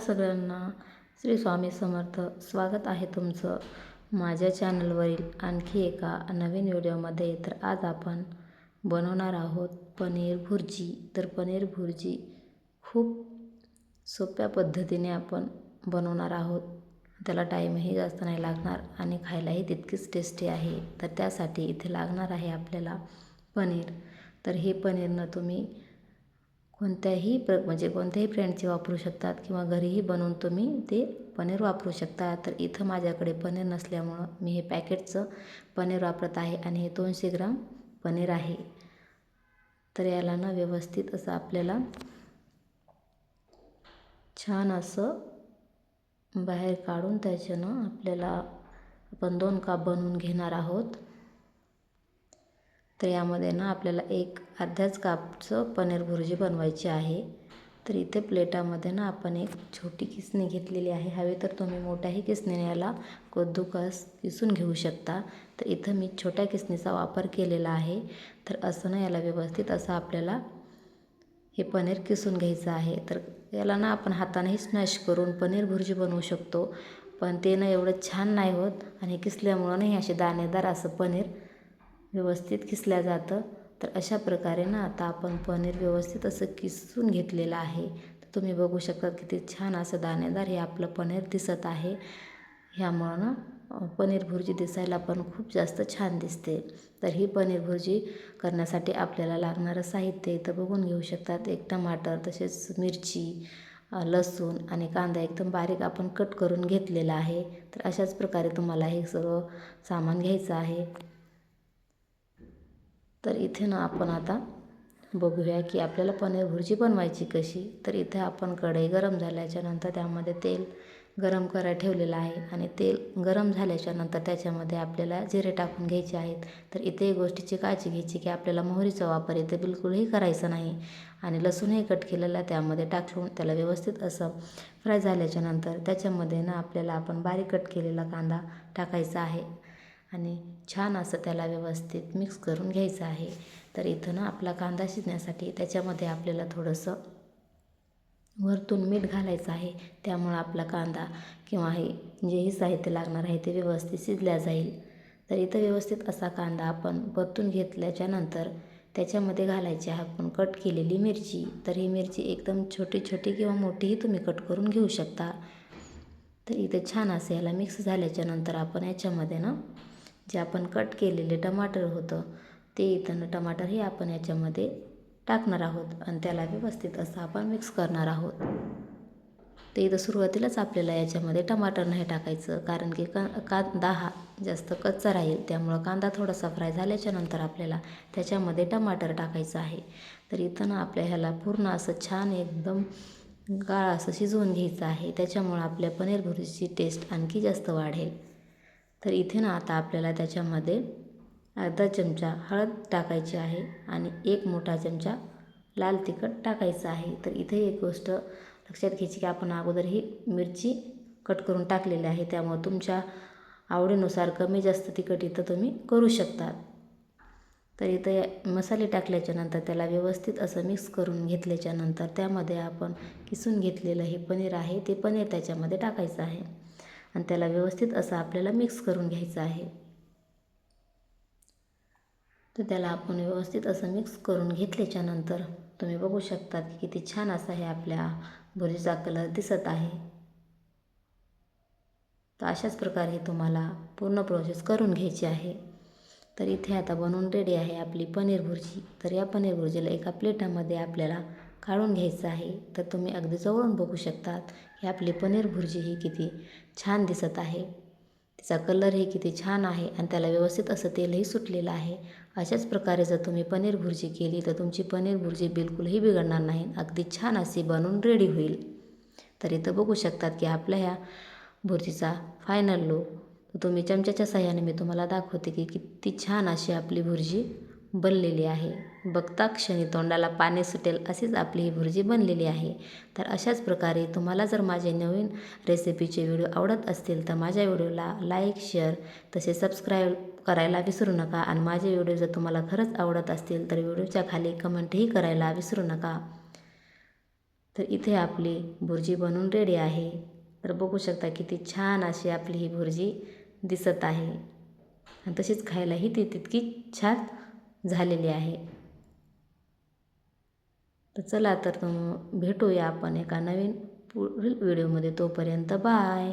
सगळ्यांना. श्री स्वामी समर्थ. स्वागत आहे तुमचं माझ्या चॅनलवरील आणखी एका नवीन व्हिडिओमध्ये. तर आज आपण बनवणार आहोत पनीर भुर्जी. तर पनीर भुर्जी खूप सोप्या पद्धतीने आपण बनवणार आहोत. त्याला टाईमही जास्त नाही लागणार आणि खायलाही तितकीच टेस्टी आहे. तर त्यासाठी इथे लागणार आहे आपल्याला पनीर. तर हे पनीरनं तुम्ही कोणत्याही प्र म्हणजे कोणत्याही ब्रँडचे वापरू शकतात किंवा घरीही बनवून तुम्ही ते पनीर वापरू शकता. तर इथं माझ्याकडे पनीर नसल्यामुळं मी हे पॅकेटचं पनीर वापरत आहे आणि हे दोनशे ग्राम पनीर आहे. तर याला ना व्यवस्थित असं आपल्याला छान असं बाहेर काढून त्याच्यानं आपल्याला आपण दोन काप बनवून घेणार आहोत. तर यामध्ये ना आपल्याला एक अर्ध्याच कापचं पनीर भुर्जी बनवायची आहे. तर इथे प्लेटामध्ये ना आपण एक छोटी किसणी घेतलेली आहे. हवे तर तुम्ही मोठ्याही किसणीने याला कद्दूकस किसून घेऊ शकता. तर इथं मी छोट्या किसणीचा वापर केलेला आहे. तर असं ना याला व्यवस्थित असं आपल्याला हे पनीर किसून घ्यायचं आहे. तर याला ना आपण हातानेही स्मॅश करून पनीर भुर्जी बनवू शकतो. पण ते ना एवढं छान नाही होत आणि किसल्यामुळं नाही असे दाणेदार असं पनीर व्यवस्थित किसल्या जातं? तर अशा प्रकारे ना आता आपण पनीर व्यवस्थित असं किसून घेतलेलं आहे. तर तुम्ही बघू शकता किती छान असं दाणेदार हे आपलं पनीर दिसत आहे. ह्यामुळं ना पनीर भुर्जी दिसायला पण खूप जास्त छान दिसते. तर ही पनीर भुर्जी करण्यासाठी आपल्याला लागणारं साहित्य इथं बघून घेऊ शकतात. एक टमाटर तसेच मिरची लसूण आणि कांदा एकदम बारीक आपण कट करून घेतलेला आहे. तर अशाच प्रकारे तुम्हाला हे सर्व सामान घ्यायचं आहे. तर इथे ना आपण आता बघूया की आपल्याला पनीर भुर्जी बनवायची कशी. तर इथे आपण कढई गरम झाल्याच्यानंतर त्यामध्ये तेल गरम करायला ठेवलेलं आहे आणि तेल गरम झाल्याच्यानंतर त्याच्यामध्ये आपल्याला जिरे टाकून घ्यायचे आहेत. तर इथे गोष्टीची काळजी घ्यायची की आपल्याला मोहरीचा वापर इथे बिलकुलही करायचा नाही आणि लसूणही कट केलेला त्यामध्ये टाकून त्याला व्यवस्थित असं फ्राय झाल्याच्यानंतर त्याच्यामध्ये ना आपल्याला आपण बारीक कट केलेला कांदा टाकायचा आहे. आणि छान असं त्याला व्यवस्थित मिक्स करून घ्यायचं आहे. तर इथं ना आपला कांदा शिजण्यासाठी त्याच्यामध्ये आपल्याला थोडंसं वरतून मीठ घालायचं आहे. त्यामुळं आपला कांदा किंवा हे जेही साहित्य लागणार आहे ते व्यवस्थित शिजल्या जाईल. तर इथं व्यवस्थित असा कांदा आपण परतून घेतल्याच्यानंतर त्याच्यामध्ये घालायची आपण कट केलेली मिरची. तर ही मिरची एकदम छोटी छोटी किंवा मोठीही तुम्ही कट करून घेऊ शकता. तर इथे छान असं याला मिक्स झाल्याच्यानंतर आपण याच्यामध्ये ना जे आपण कट केलेले टमाटर होतं ते इथं टमाटर हे आपण याच्यामध्ये टाकणार आहोत आणि त्याला व्यवस्थित असं आपण मिक्स करणार आहोत. ते इथं सुरुवातीलाच आपल्याला याच्यामध्ये टमाटर नाही टाकायचं कारण की का कांदा हा जास्त कच्चा राहील त्यामुळं कांदा थोडासा फ्राय झाल्याच्यानंतर आपल्याला त्याच्यामध्ये टमाटर टाकायचं आहे. तर इथं ना आपल्या ह्याला पूर्ण असं छान एकदम गाळ असं शिजवून घ्यायचं आहे त्याच्यामुळं आपल्या पनीर भुर्जीची टेस्ट आणखी जास्त वाढेल. तर इथे ना आता आपल्याला त्याच्यामध्ये अर्धा चमचा हळद टाकायची आहे आणि एक मोठा चमचा लाल तिखट टाकायचं आहे. तर इथे एक गोष्ट लक्षात घ्यायची की आपण अगोदर ही मिरची कट करून टाकलेली आहे. त्यामुळे तुमच्या आवडीनुसार कमी जास्त तिखट इथं तुम्ही करू शकता. तर इथं मसाले टाकल्याच्यानंतर त्याला व्यवस्थित असं मिक्स करून घेतल्याच्यानंतर त्यामध्ये आपण किसून घेतलेलं हे पनीर आहे ते पनीर त्याच्यामध्ये टाकायचं आहे. आणि त्याला व्यवस्थित असं आपल्याला मिक्स करून घ्यायचं आहे. तर त्याला आपण व्यवस्थित असं मिक्स करून घेतल्याच्यानंतर तुम्ही बघू शकता की किती छान असा हे आपल्या भुर्जीचा कलर दिसत आहे. तर अशाच प्रकारे तुम्हाला पूर्ण प्रोसेस करून घ्यायची आहे. तर इथे आता बनवून रेडी आहे आपली पनीर भुर्जी. तर या पनीर भुर्जीला एका प्लेटामध्ये आपल्याला काढून घ्यायचं आहे तर तुम्ही अगदी जवळून बघू शकतात की आपली पनीर भुर्जी ही किती छान दिसत आहे. तिचा कलरही किती छान आहे आणि त्याला व्यवस्थित असं तेलही सुटलेलं आहे. अशाच प्रकारे जर तुम्ही पनीर भुर्जी केली तर तुमची पनीर भुर्जी बिलकुलही बिघडणार नाही अगदी छान अशी बनवून रेडी होईल. तर इथं बघू शकतात की आपल्या ह्या भुर्जीचा फायनल लुक तुम्ही चमच्याच्या सहाय्याने मी तुम्हाला दाखवते की किती छान अशी आपली भुर्जी बनलेली आहे. बघता क्षणी तोंडाला पाणी सुटेल अशीच आपली ही भुर्जी बनलेली आहे. तर अशाच प्रकारे तुम्हाला जर माझे नवीन रेसिपीचे व्हिडिओ आवडत असतील तर माझ्या व्हिडिओला लाईक शेअर तसे सबस्क्राईब करायला विसरू नका आणि माझे व्हिडिओ जर तुम्हाला खरंच आवडत असतील तर व्हिडिओच्या खाली कमेंटही करायला विसरू नका. तर इथे आपली भुर्जी बनवून रेडी आहे. तर बघू शकता किती छान अशी आपली ही भुर्जी दिसत आहे. आणि तशीच खायलाही ती तितकी छान झालेली आहे. तर चला तर भेटूया आपण एका नवीन पुढील व्हिडिओमध्ये. तोपर्यंत बाय.